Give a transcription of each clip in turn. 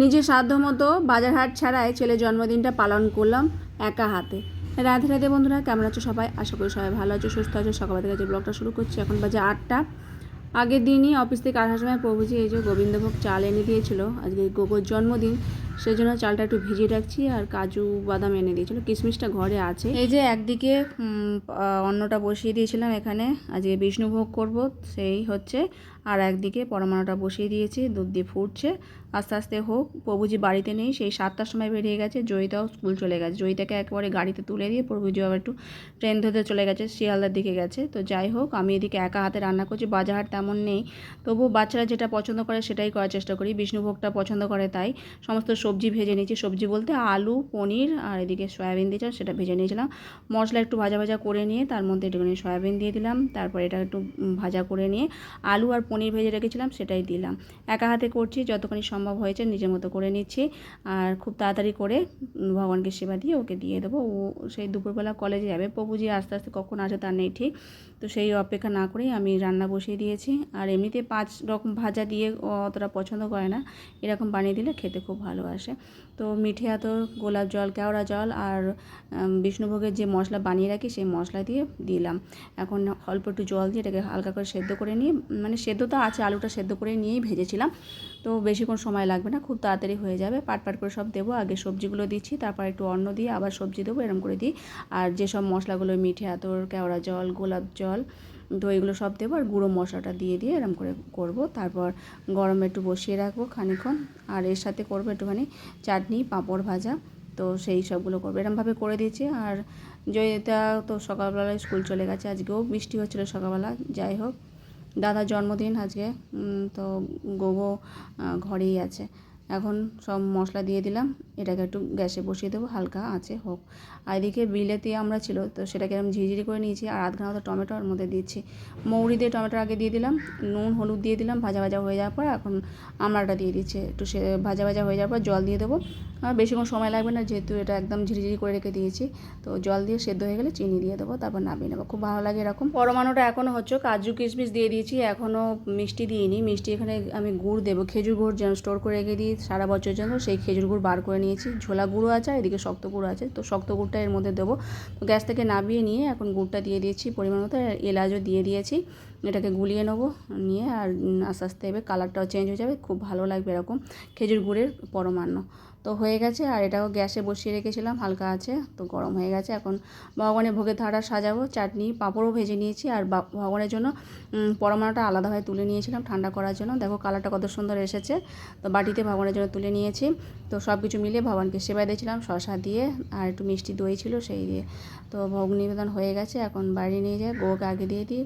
নিজের সাধ্য মতো বাজার হাট ছাড়াই ছেলের জন্মদিনটা পালন করলাম একা হাতে। রাধে রাধে বন্ধুরা, কেমন আছো সবাই? আশা করি সবাই ভালো আছো, সুস্থ আছো। সকাল কাছে ব্লগটা শুরু করছি। এখন বাজে আটটা। আগের দিনই অফিস থেকে আসার সময় প্রভুজি এই যে গোবিন্দভোগ চাল এনে দিয়েছিল। আজকে গোবর জন্মদিন। সেই জন্য চালটা একটু ভিজিয়ে রাখছি আর কাজু, বাদাম এনে দিয়েছিল কিশমিশটা ঘরে আছে। এই যে একদিকে অন্নটা বসিয়ে দিয়েছিলাম এখানে, আজকে বিষ্ণুভোগ করব, সেই হচ্ছে। আর একদিকে পরমাণুটা বসিয়ে দিয়েছি, দুধ দিয়ে ফুটছে। আস্তে আস্তে হোক, প্রভুজি বাড়িতে নেই, সেই সাতটার সময় বেরিয়ে গেছে, জয়িতাও স্কুল চলে গেছে। জয়িতাকে একবারে গাড়িতে তুলে দিয়ে প্রভুজি আবার একটু ট্রেন ধরতে চলে গেছে, শিয়ালদার দিকে গেছে। তো যাই হোক, আমি এদিকে একা হাতে রান্না করছি বাজার তেমন নেই। তবু বাচ্চারা যেটা পছন্দ করে সেটাই করার চেষ্টা করি বিষ্ণুভোগটা পছন্দ করে তাই। সমস্ত সবজি ভেজে নিয়েছি। সবজি বলতে আলু, পনির আর এদিকে সয়াবিন দিয়েছিলাম সেটা ভেজে নিয়েছিলাম। মশলা একটু ভাজা ভাজা করে নিয়ে তার মধ্যে একটুখানি সয়াবিন দিয়ে দিলাম। তারপর এটা একটু ভাজা করে নিয়ে আলু আর পনির ভেজে রেখেছিলাম, সেটাই দিলাম। একা হাতে করছি, যতখানি সম্ভব হয়েছে নিজের মতো করে নিচ্ছি। আর খুব তাড়াতাড়ি করে ভগবানকে সেবা দিয়ে ওকে দিয়ে দেবো। ও সেই দুপুরবেলা কলেজে যাবে। প্রভুজি আস্তে আস্তে কখন আসে তার নেই ঠিক। তো সেই অপেক্ষা না করেই আমি রান্না বসিয়ে দিয়েছি। আর এমনিতে পাঁচ রকম ভাজা দিয়ে অতটা পছন্দ করে না। এরকম বানিয়ে দিলে খেতে খুব ভালোবাসে তো মিঠে আতর গোলাপ জল, কেওড়া জল আর বিষ্ণুভোগের যে মশলা বানিয়ে রাখি সেই মশলা দিয়ে দিলাম। এখন অল্প একটু জল দিয়ে এটাকে হালকা করে সেদ্ধ করে নিয়ে মানে সেদ্ধ তো আছে, আলুটা সেদ্ধ করে নিয়েই ভেজেছিলাম। তো বেশিক্ষণ সময় লাগবে না, খুব তাড়াতাড়ি হয়ে যাবে। পাট পাট করে সব দেবো, আগে সবজিগুলো দিচ্ছি, তারপর একটু অন্ন দিয়ে আবার সবজি দেবো এরকম করে দিই। আর যেসব মশলাগুলো মিঠে আতর, কেওড়া জল, গোলাপ জল, তো এগুলো সব দেবো, আর গুঁড়ো মশলাটা দিয়ে দিয়ে এরকম করে করব। তারপর গরমে একটু বসিয়ে রাখব খানিক্ষণ আর এর সাথে করব একটুখানি চাটনি, পাঁপড় ভাজা, তো সেই সবগুলো করব। এরমভাবে করে দিয়েছি, আর জয়িতা তো সকালবেলায় স্কুল চলে গেছে, আজকেও বৃষ্টি হচ্ছিল সকালবেলা, যাই হোক। দাদার জন্মদিন আজকে তো গোগো ঘরেই আছে। এখন সব মশলা দিয়ে দিলাম। এটাকে একটু গ্যাসে বসিয়ে দেবো, হালকা আছে হোক। আর এদিকে বিলেতি আমরা ছিল, তো সেটাকে এরকম ঝিঝিরি করে নিয়েছি আর আধ ঘণ্টা টমেটো ওর মধ্যে দিচ্ছি। মৌরি দিয়ে টমেটো আগে দিয়ে দিলাম, নুন, হলুদ দিয়ে দিলাম, ভাজা ভাজা হয়ে যাওয়ার পর এখন আমড়াটা দিয়ে দিচ্ছি। একটু সে ভাজা ভাজা হয়ে যাওয়ার পর জল দিয়ে দেবো। আর বেশিক্ষণ সময় লাগবে না, যেহেতু এটা একদম ঝিরিঝিরি করে রেখে দিয়েছি, তো জল দিয়ে সেদ্ধ হয়ে গেলে চিনি দিয়ে দেবো, তারপর নামিয়ে নেব। খুব ভালো লাগে এরকম। পরমাণুটা এখনও হচ্ছে কাজু কিশমিশ দিয়ে দিয়েছি এখনও মিষ্টি দিইনি। মিষ্টি এখানে আমি গুড় দেবো, খেজুর গুড় যেন স্টোর করে রেখে দিই সারা বছরের জন্য সেই খেজুর গুড় বার করে নিয়েছি। ঝোলা গুঁড়ো আছে এদিকে শক্ত গুঁড়ো আছে। তো শক্ত গুঁড়টা এর মধ্যে দেবো। তো গ্যাস থেকে নামিয়ে নিয়ে এখন গুড়টা দিয়ে দিয়েছি পরিমাণ মতো এলাচও দিয়ে দিয়েছি। এটাকে গুলিয়ে নেব, নিয়ে আর আস্তে আস্তে এবার কালারটাও চেঞ্জ হয়ে যাবে, খুব ভালো লাগবে এরকম খেজুর গুড়ের পরমান্ন। তো হয়ে গেছে আর এটাও গ্যাসে বসিয়ে রেখেছিলাম, হালকা আছে তো গরম হয়ে গেছে। এখন ভগবানের ভোগের থাড়া সাজাবো, চাটনি, পাঁপড়ও ভেজে নিয়েছি আর ভগবানের জন্য পরমাণুটা আলাদাভাবে তুলে নিয়েছিলাম ঠান্ডা করার জন্য। দেখো কালারটা কত সুন্দর এসেছে, তো বাটিতে ভগবানের জন্য তুলে নিয়েছি। তো সব কিছু মিলিয়ে ভগবানকে সেবা দিয়েছিলাম, শশা দিয়ে আর একটু মিষ্টি দই ছিল সেই দিয়ে। তো ভোগ নিবেদন হয়ে গেছে, এখন বাইরে নিয়ে যায় গোকে আগে দিয়ে দিই।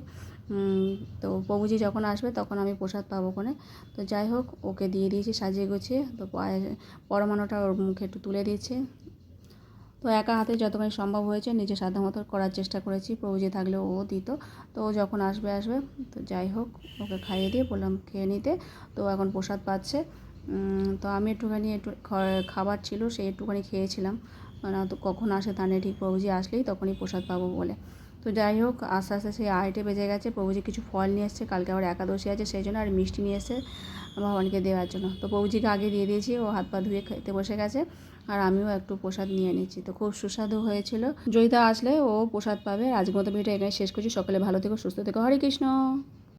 তো প্রভুজি যখন আসবে তখন আমি প্রসাদ পাবো ওখানে। তো যাই হোক, ওকে দিয়ে দিয়েছি সাজিয়ে গুছিয়ে। তো পরমাণুটা ওর মুখে একটু তুলে দিয়েছে। তো একা হাতে যতখানি সম্ভব হয়েছে নিজে সাধ্য মতো করার চেষ্টা করেছি, প্রভুজি থাকলে ও দিত। তো ও যখন আসবে আসবে। তো যাই হোক, ওকে খাইয়ে দিয়ে বললাম খেয়ে নিতে। তো এখন প্রসাদ পাচ্ছে। তো আমি একটুখানি একটু খাবার ছিল সেই একটুখানি খেয়েছিলাম। না, তো কখন আসে তা নেই, ঠিক প্রভুজি আসলেই তখনই প্রসাদ পাবো বলে। তো যাই হোক, আস্তে আস্তে সেই আড়াইটে বেজে গেছে। প্রভুজি কিছু ফল নিয়ে এসছে, কালকে আবার একাদশী আছে, সেই জন্য আর মিষ্টি নিয়ে এসে ভগবানকে দেওয়ার জন্য। তো প্রভুজিকে আগে দিয়ে দিয়েছি, ও হাত পা ধুয়ে খেতে বসে গেছে। আর আমিও একটু প্রসাদ নিয়ে নিচ্ছি। তো খুব সুস্বাদু হয়েছিল। জয়িতা আসলে ও প্রসাদ পাবে। আজকের মতো ভিডিও এখানে শেষ করছি। সকলে ভালো থেকো, সুস্থ থেকো। হরে কৃষ্ণ।